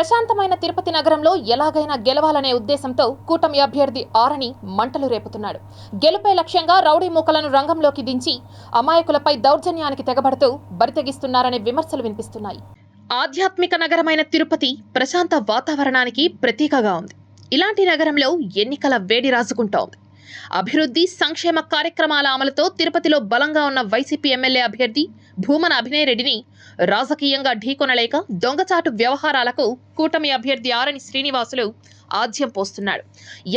ప్రశాంతమైన తిరుపతి నగరంలో ఎలాగైనా గెలవాలనే ఉద్దేశంతో కూటమి అభ్యర్థి ఆరని మంటలు రేపుతున్నాడు. గెలుపే లక్ష్యంగా రౌడీ మూకలను రంగంలోకి దించి అమాయకులపై దౌర్జన్యానికి తెగబడుతూ బరితెగిస్తున్నారనే విమర్శలు వినిపిస్తున్నాయి. ఆధ్యాత్మిక నగరమైన తిరుపతి ప్రశాంత వాతావరణానికి ప్రతీకగా ఉంది. ఇలాంటి నగరంలో ఎన్నికల వేడి రాజుకుంటోంది. అభివృద్ధి సంక్షేమ కార్యక్రమాల అమలుతో తిరుపతిలో బలంగా ఉన్న వైసీపీ ఎమ్మెల్యే అభ్యర్థి భూమన అభినయ్ రెడ్డిని రాజకీయంగా ఢీకొనలేక దొంగచాటు వ్యవహారాలకు కూటమి అభ్యర్థి ఆరని శ్రీనివాసులు ఆజ్యం పోస్తున్నాడు.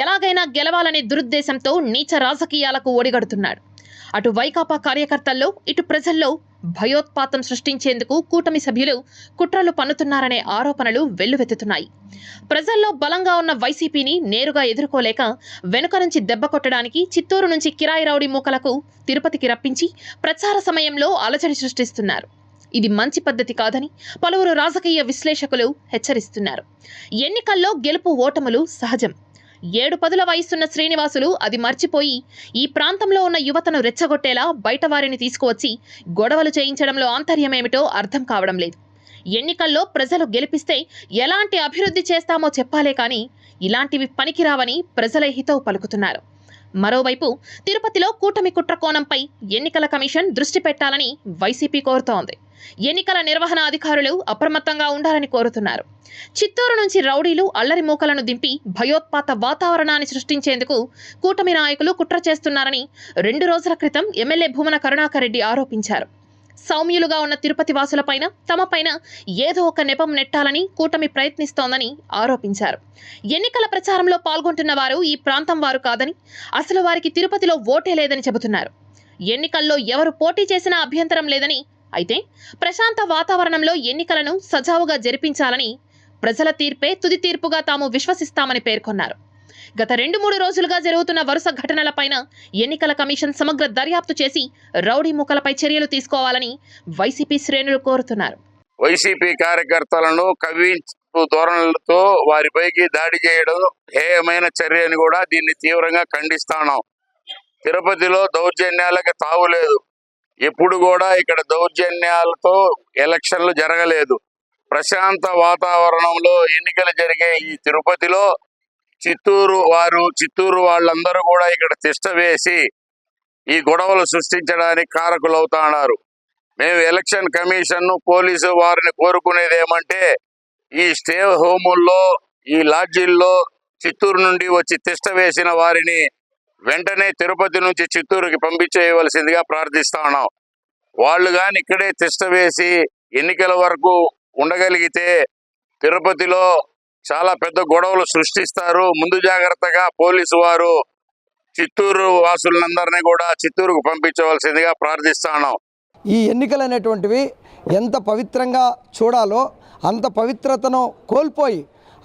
ఎలాగైనా గెలవాలనే దురుద్దేశంతో నీచ రాజకీయాలకు ఒడిగడుతున్నాడు. అటు వైకాపా కార్యకర్తల్లో ఇటు ప్రజల్లో భయోత్పాతం సృష్టించేందుకు కూటమి సభ్యులు కుట్రలు పన్నుతున్నారనే ఆరోపణలు వెల్లువెత్తుతున్నాయి. ప్రజల్లో బలంగా ఉన్న వైసీపీని నేరుగా ఎదుర్కోలేక వెనుక నుంచి దెబ్బ కొట్టడానికి చిత్తూరు నుంచి కిరాయి రౌడీ మూకలకు తిరుపతికి రప్పించి ప్రచార సమయంలో అలజడి సృష్టిస్తున్నారు. ఇది మంచి పద్ధతి కాదని పలువురు రాజకీయ విశ్లేషకులు హెచ్చరిస్తున్నారు. ఎన్నికల్లో గెలుపు ఓటములు సహజం. ఏడు పదుల వయసున్న శ్రీనివాసులు అది మర్చిపోయి ఈ ప్రాంతంలో ఉన్న యువతను రెచ్చగొట్టేలా బయట వారిని తీసుకువచ్చి గొడవలు చేయించడంలో ఆంతర్యమేమిటో అర్థం కావడం లేదు. ఎన్నికల్లో ప్రజలు గెలిపిస్తే ఎలాంటి అభివృద్ధి చేస్తామో చెప్పాలే కానీ ఇలాంటివి పనికిరావని ప్రజల హితవు పలుకుతున్నారు. మరోవైపు తిరుపతిలో కూటమి కుట్ర కోణంపై ఎన్నికల కమిషన్ దృష్టి పెట్టాలని వైసీపీ కోరుతోంది. ఎన్నికల నిర్వహణ అధికారులు అప్రమత్తంగా ఉండాలని కోరుతున్నారు. చిత్తూరు నుంచి రౌడీలు అల్లరి మూకలను దింపి భయోత్పాత వాతావరణాన్ని సృష్టించేందుకు కూటమి నాయకులు కుట్ర చేస్తున్నారని రెండు రోజుల క్రితం ఎమ్మెల్యే భూమన కరుణాకర్ రెడ్డి ఆరోపించారు. సౌమ్యులుగా ఉన్న తిరుపతి వాసులపైన తమపైన ఏదో ఒక నెపం నెట్టాలని కూటమి ప్రయత్నిస్తోందని ఆరోపించారు. ఎన్నికల ప్రచారంలో పాల్గొంటున్న వారు ఈ ప్రాంతం వారు కాదని అసలు వారికి తిరుపతిలో ఓటే లేదని చెబుతున్నారు. ఎన్నికల్లో ఎవరు పోటీ చేసినా అభ్యంతరం లేదని అయితే ప్రశాంత వాతావరణంలో ఎన్నికలను సజావుగా జరిపించాలని ప్రజల తీర్పే తుది తీర్పుగా తాము విశ్వసిస్తామని పేర్కొన్నారు. గత రెండు మూడు రోజులుగా జరుగుతున్న వరుస ఘటనలపైన ఎన్నికల కమిషన్ సమగ్ర దర్యాప్తు చేసి రౌడీ ముఖలపై చర్యలు తీసుకోవాలని వైసీపీ శ్రేణులు కోరుతున్నారు. వైసీపీ కార్యకర్తలను కవ్వించు ధోరణులతో వారిపైకి దాడి చేయడం హేయమైన చర్య అని కూడా దీన్ని తీవ్రంగా ఖండిస్తాను తిరుపతిలో దౌర్జన్యాలకు తావులేదు ఎప్పుడు కూడా ఇక్కడ దౌర్జన్యాలతో ఎలక్షన్లు జరగలేదు. ప్రశాంత వాతావరణంలో ఎన్నికలు జరిగే ఈ తిరుపతిలో చిత్తూరు వారు చిత్తూరు వాళ్ళందరూ కూడా ఇక్కడ తిష్ట వేసి ఈ గొడవలు సృష్టించడానికి కారకులవుతున్నారు. మేము ఎలక్షన్ కమిషన్ను పోలీసు వారిని కోరుకునేది ఏమంటే ఈ స్టే హోముల్లో ఈ లాడ్జీల్లో చిత్తూరు నుండి వచ్చి తిష్ట వేసిన వారిని వెంటనే తిరుపతి నుంచి చిత్తూరుకి పంపించేయవలసిందిగా ప్రార్థిస్తా ఉన్నాం. వాళ్ళు కానీ ఇక్కడే తిష్ట వేసి ఎన్నికల వరకు ఉండగలిగితే తిరుపతిలో చాలా పెద్ద గొడవలు సృష్టిస్తారు. ముందు జాగ్రత్తగా పోలీసు వారు చిత్తూరు వాసులందరినీ కూడా చిత్తూరుకు పంపించవలసిందిగా ప్రార్థిస్తాను ఈ ఎన్నికలు అనేటువంటివి ఎంత పవిత్రంగా చూడాలో అంత పవిత్రతను కోల్పోయి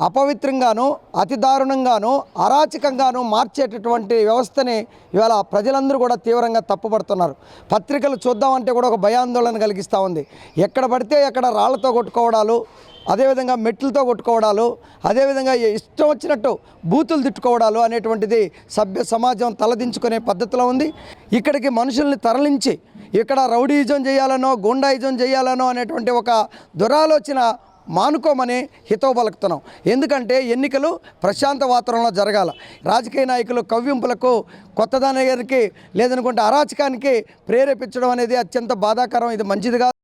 అపవిత్రంగాను అతి దారుణంగాను అరాచకంగాను మార్చేటటువంటి వ్యవస్థని ఇవాళ ప్రజలందరూ కూడా తీవ్రంగా తప్పుపడుతున్నారు. పత్రికలు చూద్దామంటే కూడా ఒక భయాందోళన కలిగిస్తూ ఉంది. ఎక్కడ పడితే ఎక్కడ రాళ్ళతో కొట్టుకోవడాలు అదేవిధంగా మెట్లతో కొట్టుకోవడాలు అదేవిధంగా ఇష్టం వచ్చినట్టు బూతులు తిట్టుకోవడాలు అనేటువంటిది సభ్య సమాజం తలదించుకునే పద్ధతిలో ఉంది. ఇక్కడికి మనుషుల్ని తరలించి ఇక్కడ రౌడీయిజం చేయాలనో గుండాయిజం చేయాలనో అనేటువంటి ఒక దురాలోచన మానుకోమని హితవు పలుకుతున్నాం. ఎందుకంటే ఎన్నికలు ప్రశాంత వాతావరణంలో జరగాల. రాజకీయ నాయకులు కవ్వింపులకు కొత్తదానికి లేదనుకుంటే అరాచకానికి ప్రేరేపించడం అనేది అత్యంత బాధాకరం. ఇది మంచిది కాదు.